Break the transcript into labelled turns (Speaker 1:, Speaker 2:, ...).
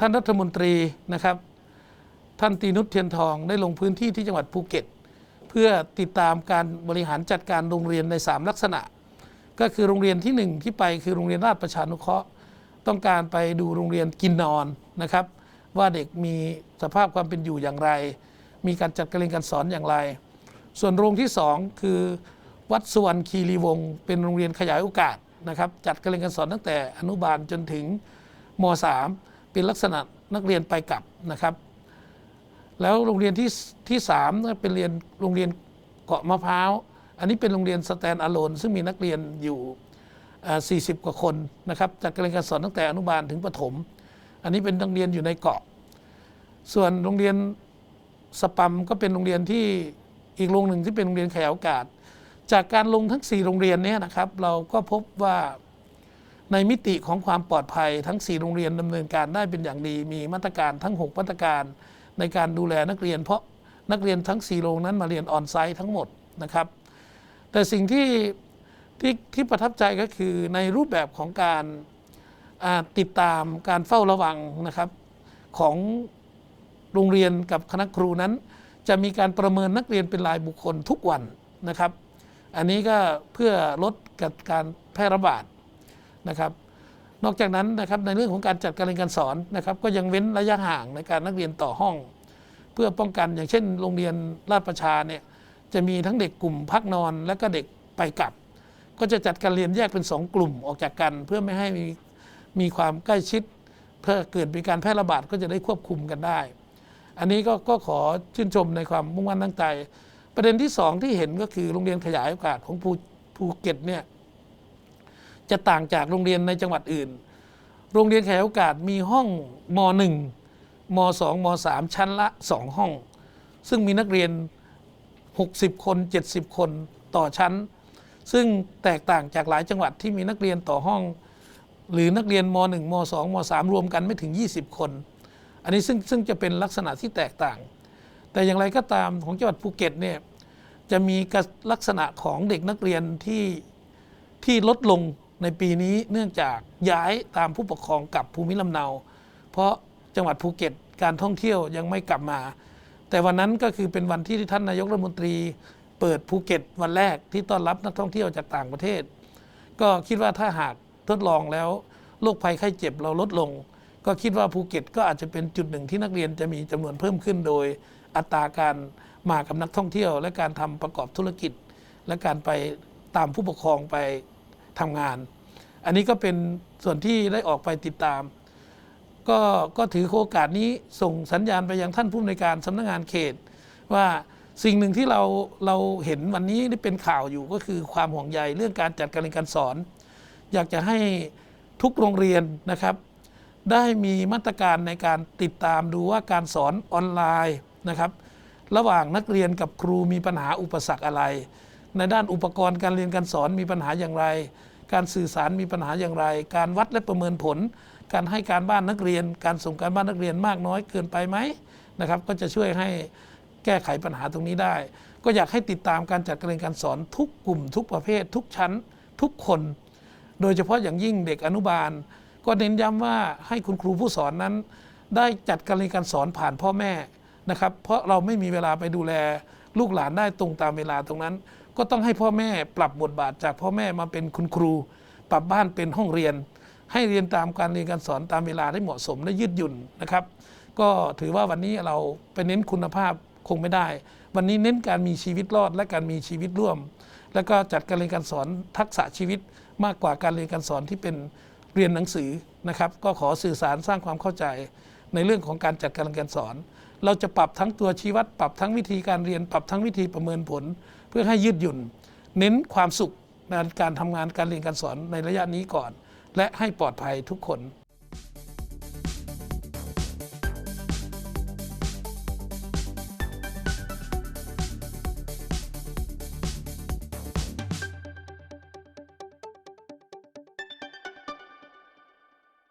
Speaker 1: ท่านรัฐมนตรีนะครับ ท่านตีนุชเทียนทองได้ลงพื้นที่ที่จังหวัดภูเก็ต เพื่อติดตามการบริหารจัดการโรงเรียนใน 3 ลักษณะ ก็คือโรงเรียนทีหนึ่1 ที่ไปคือโรงเรียนราชประชานุเคราะห์ ต้องการไปดูโรงเรียนกินนอนนะครับ ว่าเด็กมีสภาพความเป็นอยู่อย่างไร มีการจัดการเรียนการสอนอย่างไร ส่วนโรงที่ 2 คือวัดสุวรรณคีรีวงศ์เป็นโรงเรียนขยายโอกาสนะครับ จัดการเรียนการสอนตั้งแต่อนุบาลจนถึงม .3 เป็นลักษณะนักเรียนไปกลับนะครับ แล้วโรงเรียนที่ที่สามก็เป็นเรียนโรงเรียนเกาะมะพร้าว อันนี้เป็นโรงเรียนสแตนอะโลนซึ่งมีนักเรียนอยู่อ่อ40 กว่าคนนะครับจัดการเรียนการสอนตั้งแต่อนุบาลถึงประถม อันนี้เป็นโรงเรียนอยู่ในเกาะ ส่วนโรงเรียนสปัมก็เป็นโรงเรียนที่อีกโรงหนึ่งที่เป็นโรงเรียนขยายโอกาส จากการลงทั้ง 4 โรงเรียนนี้นะครับ เราก็พบว่า ในมิติของความปลอดภัยทั้ง 4 โรงเรียนดำเนินการได้เป็นอย่างดี มีมาตรการทั้ง 6 มาตรการในการดูแลนักเรียน เพราะนักเรียนทั้ง 4 โรงนั้นมาเรียนออนไซต์ทั้งหมดนะครับ แต่สิ่งที่ที่ที่ประทับใจก็คือในรูปแบบของการติดตามการเฝ้าระวังนะครับของโรงเรียนกับคณะครูนั้น จะมีการประเมินนักเรียนเป็นรายบุคคลทุกวันนะครับ อันนี้ก็เพื่อลดการแพร่ระบาด นะครับ นอกจากนั้นนะครับในเรื่องของการจัดการเรียนการสอนนะครับ ก็ยังเว้นระยะห่างในการนักเรียนต่อห้อง เพื่อป้องกันอย่างเช่น โรงเรียนราชประชาเนี่ยจะมีทั้งเด็กกลุ่มพักนอน และก็เด็กไปกลับ ก็จะจัดการเรียนแยกเป็นสองกลุ่มออกจากกัน เพื่อไม่ให้มีมีความใกล้ชิด เพื่อเกิดมีการแพร่ระบาดก็จะได้ควบคุมกันได้ อันนี้ก็ก็ขอชื่นชมในความมุ่งมั่นตั้งใจ ประเด็นที่สองที่เห็นก็คือโรงเรียนขยายโอกาสของภูภูเก็ตเนี่ย จะต่างจากโรงเรียนในจังหวัดอื่น โรงเรียนแขยายโอกาสมีห้องม .1 ม .2 ม .3 ชั้นละ 2 ห้อง ซึ่งมีนักเรียน 60 คน 70 คนต่อชั้น ซึ่งแตกต่างจากหลายจังหวัดที่มีนักเรียนต่อห้อง หรือนักเรียนม .1 ม .2 ม .3 รวมกันไม่ถึง 20 คน อันนี้ซึ่งซึ่งจะเป็นลักษณะที่แตกต่าง แต่อย่างไรก็ตามของจังหวัดภูเก็ตเนี่ยจะมีลักษณะของเด็กนักเรียนที่ที่ลดลง ในปีนี้เนื่องจากย้ายตามผู้ปกครองกลับภูมิลำเนา เพราะจังหวัดภูเก็ตการท่องเที่ยวยังไม่กลับมา แต่วันนั้นก็คือเป็นวันที่ท่านนายกรัฐมนตรี เปิดภูเก็ตวันแรกที่ต้อนรับนักท่องเที่ยวจากต่างประเทศ ก็คิดว่าถ้าหากทดลองแล้วโรคภัยไข้เจ็บเราลดลง ก็คิดว่าภูเก็ตก็อาจจะเป็นจุดหนึ่งที่นักเรียนจะมีจำนวนเพิ่มขึ้นโดยอัตราการมากับนักท่องเที่ยว และการทำประกอบธุรกิจ และการไปตามผู้ปกครองไป ทำงาน อันนี้ก็เป็นส่วนที่ได้ออกไปติดตาม ก็ก็ถือโอกาสนี้ส่งสัญญาณไปยังท่านผู้อำนวยการสำนักงานเขต ว่าสิ่งหนึ่งที่เราเราเห็นวันนี้ที่เป็นข่าวอยู่ก็คือความห่วงใยเรื่องการจัดการเรียนการสอน อยากจะให้ทุกโรงเรียนนะครับ ได้มีมาตรการในการติดตามดูว่าการสอนออนไลน์นะครับ ระหว่างนักเรียนกับครูมีปัญหาอุปสรรคอะไร ในด้านอุปกรณ์การเรียนการสอนมีปัญหาอย่างไร การสื่อสารมีปัญหาอย่างไร การวัดและประเมินผล การให้การบ้านนักเรียน การส่งการบ้านนักเรียนมากน้อยเกินไปไหมนะครับ ก็จะช่วยให้แก้ไขปัญหาตรงนี้ได้ ก็อยากให้ติดตามการจัดการเรียนการสอนทุกกลุ่ม ทุกประเภท ทุกชั้น ทุกคน โดยเฉพาะอย่างยิ่งเด็กอนุบาล ก็เน้นย้ำว่าให้คุณครูผู้สอนนั้น ได้จัดการเรียนการสอนผ่านพ่อแม่นะครับ เพราะเราไม่มีเวลาไปดูแลลูกหลานได้ตรงตามเวลาตรงนั้น ก็ต้องให้พ่อแม่ปรับบทบาทจากพ่อแม่มาเป็นคุณครู ปรับบ้านเป็นห้องเรียน ให้เรียนตามการเรียนการสอนตามเวลาได้เหมาะสมและยืดหยุ่นนะครับ ก็ถือว่าวันนี้เราไปเน้นคุณภาพคงไม่ได้ วันนี้เน้นการมีชีวิตรอดและการมีชีวิตร่วม แล้วก็จัดการเรียนการสอนทักษะชีวิตมากกว่าการเรียนการสอนที่เป็นเรียนหนังสือนะครับ ก็ขอสื่อสารสร้างความเข้าใจในเรื่องของการจัดการเรียนการสอน เราจะปรับทั้งตัวชี้วัด ปรับทั้งวิธีการเรียน ปรับทั้งวิธีประเมินผล พื่อให้ยืดหยุ่น เน้นความสุขในการทำงานการเรียนการสอนในระยะนี้ก่อน และให้ปลอดภัยทุกคน